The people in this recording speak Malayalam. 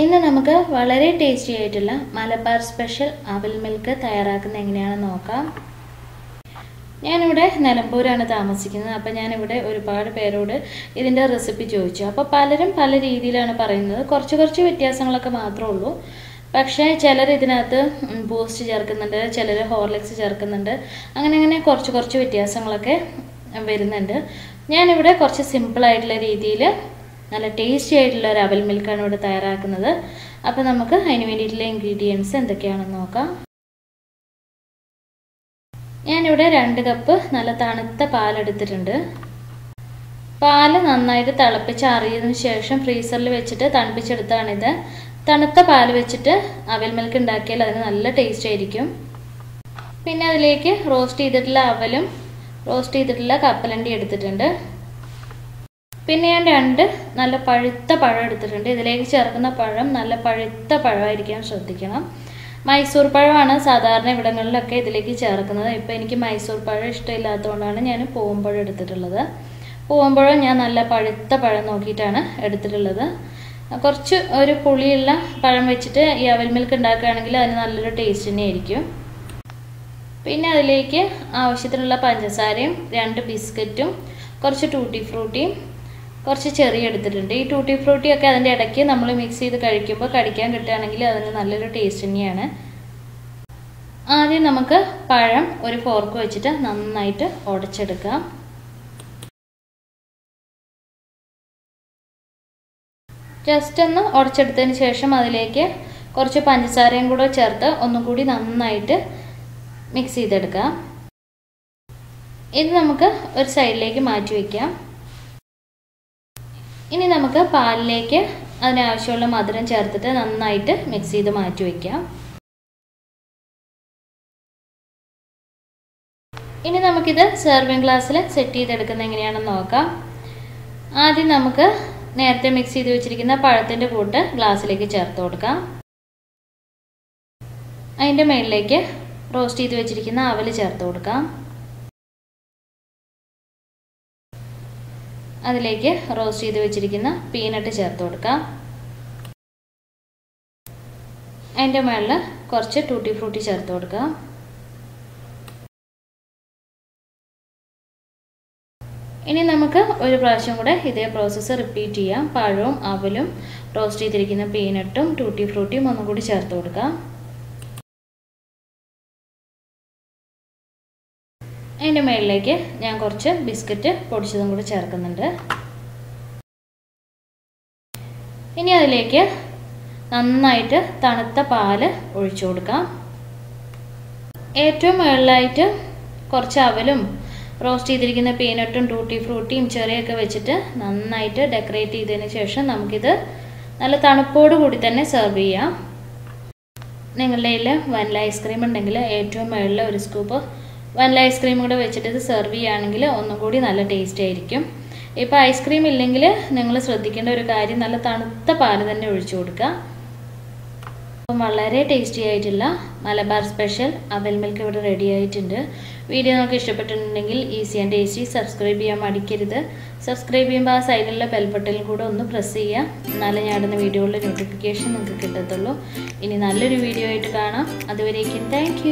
ഇന്ന് നമുക്ക് വളരെ ടേസ്റ്റി ആയിട്ടുള്ള മലബാർ സ്പെഷ്യൽ അവൽ മിൽക്ക് തയ്യാറാക്കുന്ന എങ്ങനെയാണെന്ന് നോക്കാം. ഞാനിവിടെ നിലമ്പൂരാണ് താമസിക്കുന്നത്. അപ്പോൾ ഞാനിവിടെ ഒരുപാട് പേരോട് ഇതിന്റെ റെസിപ്പി ചോദിച്ചു. അപ്പോൾ പലരും പല രീതിയിലാണ് പറയുന്നത്. കുറച്ച് കുറച്ച് വ്യത്യാസങ്ങളൊക്കെ മാത്രമേ ഉള്ളൂ. പക്ഷേ ചിലർ ഇതിനകത്ത് ബൂസ്റ്റ് ചേർക്കുന്നുണ്ട്. ചിലർ ഹോർലിക്സ് ചേർക്കുന്നുണ്ട്. അങ്ങനെ അങ്ങനെ കുറച്ച് കുറച്ച് വ്യത്യാസങ്ങളൊക്കെ വരുന്നുണ്ട്. ഞാനിവിടെ കുറച്ച് സിമ്പിളായിട്ടുള്ള രീതിയിൽ നല്ല ടേസ്റ്റി ആയിട്ടുള്ള ഒരു അവൽ മിൽക്കാണ് ഇവിടെ തയ്യാറാക്കുന്നത്. അപ്പോൾ നമുക്ക് അതിന് വേണ്ടിയിട്ടുള്ള ഇൻഗ്രീഡിയൻസ് എന്തൊക്കെയാണെന്ന് നോക്കാം. ഞാനിവിടെ രണ്ട് കപ്പ് നല്ല തണുത്ത പാലെടുത്തിട്ടുണ്ട് പാൽ നന്നായിട്ട് തിളപ്പിച്ച് അറിയതിന് ശേഷം ഫ്രീസറിൽ വെച്ചിട്ട് തണുപ്പിച്ചെടുത്താണിത് തണുത്ത പാൽ വെച്ചിട്ട് അവൽ മിൽക്ക് ഉണ്ടാക്കിയാൽ അതിന് നല്ല ടേസ്റ്റ് ആയിരിക്കും. പിന്നെ അതിലേക്ക് റോസ്റ്റ് ചെയ്തിട്ടുള്ള അവലും റോസ്റ്റ് ചെയ്തിട്ടുള്ള കപ്പലണ്ടി എടുത്തിട്ടുണ്ട്. പിന്നെ ഞാൻ രണ്ട് നല്ല പഴുത്ത പഴം എടുത്തിട്ടുണ്ട്. ഇതിലേക്ക് ചേർക്കുന്ന പഴം നല്ല പഴുത്ത പഴമായിരിക്കാൻ ശ്രദ്ധിക്കണം. മൈസൂർ പഴമാണ് സാധാരണ ഇവിടങ്ങളിലൊക്കെ ഇതിലേക്ക് ചേർക്കുന്നത്. ഇപ്പോൾ എനിക്ക് മൈസൂർ പഴം ഇഷ്ടമില്ലാത്തതുകൊണ്ടാണ് ഞാൻ പൂവമ്പഴം എടുത്തിട്ടുള്ളത്. പൂവമ്പഴം ഞാൻ നല്ല പഴുത്ത പഴം നോക്കിയിട്ടാണ് എടുത്തിട്ടുള്ളത്. കുറച്ച് ഒരു പുളിയുള്ള പഴം വെച്ചിട്ട് ഈ അവൽ മിൽക്ക് ഉണ്ടാക്കുകയാണെങ്കിൽ അതിന് നല്ലൊരു ടേസ്റ്റ് തന്നെയായിരിക്കും. പിന്നെ അതിലേക്ക് ആവശ്യത്തിനുള്ള പഞ്ചസാരയും രണ്ട് ബിസ്ക്കറ്റും കുറച്ച് ടൂട്ടി ഫ്രൂട്ടിയും കുറച്ച് ചെറിയ എടുത്തിട്ടുണ്ട്. ഈ ടൂട്ടി ഫ്രൂട്ടി ഒക്കെ അതിന്റെ ഇടയ്ക്ക് നമ്മൾ മിക്സ് ചെയ്ത് കഴിക്കുമ്പോൾ കടിക്കാൻ കിട്ടുകയാണെങ്കിൽ അതിന് നല്ലൊരു ടേസ്റ്റ് തന്നെയാണ്. ആദ്യം നമുക്ക് പഴം ഒരു ഫോർക്ക് വെച്ചിട്ട് നന്നായിട്ട് ഉടച്ചെടുക്കാം. ജസ്റ്റ് ഒന്ന് ഉടച്ചെടുത്തതിന് ശേഷം അതിലേക്ക് കുറച്ച് പഞ്ചസാരയും കൂടെ ചേർത്ത് ഒന്നും കൂടി നന്നായിട്ട് മിക്സ് ചെയ്തെടുക്കാം. ഇത് നമുക്ക് ഒരു സൈഡിലേക്ക് മാറ്റി വയ്ക്കാം ഇനി നമുക്ക് പാലിലേക്ക് അതിനാവശ്യമുള്ള മധുരം ചേർത്തിട്ട് നന്നായിട്ട് മിക്സ് ചെയ്ത് മാറ്റി വയ്ക്കാം ഇനി നമുക്കിത് സെർവിങ് ഗ്ലാസ്സിൽ സെറ്റ് ചെയ്തെടുക്കുന്നത് എങ്ങനെയാണെന്ന് നോക്കാം. ആദ്യം നമുക്ക് നേരത്തെ മിക്സ് ചെയ്ത് വെച്ചിരിക്കുന്ന പഴത്തിന്റെ കൂട്ട് ഗ്ലാസ്സിലേക്ക് ചേർത്ത് കൊടുക്കാം. അതിന്റെ മുകളിലേക്ക് റോസ്റ്റ് ചെയ്ത് വെച്ചിരിക്കുന്ന അവൽ ചേർത്ത് കൊടുക്കാം. അതിലേക്ക് റോസ്റ്റ് ചെയ്ത് വെച്ചിരിക്കുന്ന പീനട്ട് ചേർത്ത് കൊടുക്കാം. അതിന്റെ മുകളിൽ കുറച്ച് ടൂട്ടി ഫ്രൂട്ടി ചേർത്ത് കൊടുക്കാം. ഇനി നമുക്ക് ഒരു പ്രാവശ്യം കൂടെ ഇതേ പ്രോസസ്സ് റിപ്പീറ്റ് ചെയ്യാം. പഴവും അവലും റോസ്റ്റ് ചെയ്തിരിക്കുന്ന പീനട്ടും ടൂട്ടി ഫ്രൂട്ടിയും ഒന്നും കൂടി ചേർത്ത് കൊടുക്കാം. അതിന്റെ മുകളിലേക്ക് ഞാൻ കുറച്ച് ബിസ്ക്കറ്റ് പൊടിച്ചതും കൂടി ചേർക്കുന്നുണ്ട്. ഇനി അതിലേക്ക് നന്നായിട്ട് തണുത്ത പാൽ ഒഴിച്ചു കൊടുക്കാം. ഏറ്റവും മുകളിലായിട്ട് കുറച്ച് അവലും റോസ്റ്റ് ചെയ്തിരിക്കുന്ന പീനട്ടും ടൂട്ടി ഫ്രൂട്ടിയും ചെറിയൊക്കെ വെച്ചിട്ട് നന്നായിട്ട് ഡെക്കറേറ്റ് ചെയ്തതിന് ശേഷം നമുക്കിത് നല്ല തണുപ്പോട് കൂടി തന്നെ സെർവ് ചെയ്യാം. നിങ്ങളുടെ കയ്യിൽ വനില ഐസ്ക്രീം ഉണ്ടെങ്കിൽ ഏറ്റവും മുകളിൽ ഒരു സ്കൂപ്പ് വനില ഐസ്ക്രീം കൂടെ വെച്ചിട്ട് ഇത് സെർവ് ചെയ്യുകയാണെങ്കിൽ ഒന്നും കൂടി നല്ല ടേസ്റ്റ് ആയിരിക്കും. ഇപ്പോൾ ഐസ്ക്രീം ഇല്ലെങ്കിൽ നിങ്ങൾ ശ്രദ്ധിക്കേണ്ട ഒരു കാര്യം നല്ല തണുത്ത പാൽ തന്നെ ഒഴിച്ചു കൊടുക്കുക. അപ്പം വളരെ ടേസ്റ്റി ആയിട്ടുള്ള മലബാർ സ്പെഷ്യൽ അവൽ മിൽക്ക് ഇവിടെ റെഡി ആയിട്ടുണ്ട്. വീഡിയോ നിങ്ങൾക്ക് ഇഷ്ടപ്പെട്ടിട്ടുണ്ടെങ്കിൽ ഈസി ആൻഡ് ടേസ്റ്റി സബ്സ്ക്രൈബ് ചെയ്യാൻ മടിക്കരുത്. സബ്സ്ക്രൈബ് ചെയ്യുമ്പോൾ ആ സൈഡിലുള്ള ബെൽ ബട്ടണിൽ കൂടെ ഒന്ന് പ്രസ് ചെയ്യുക. എന്നാലേ ഞാൻ ഇടുന്ന വീഡിയോയുടെ നോട്ടിഫിക്കേഷൻ നിങ്ങൾക്ക് കിട്ടത്തുള്ളൂ. ഇനി നല്ലൊരു വീഡിയോ ആയിട്ട് കാണാം. അതുവരേക്കും താങ്ക്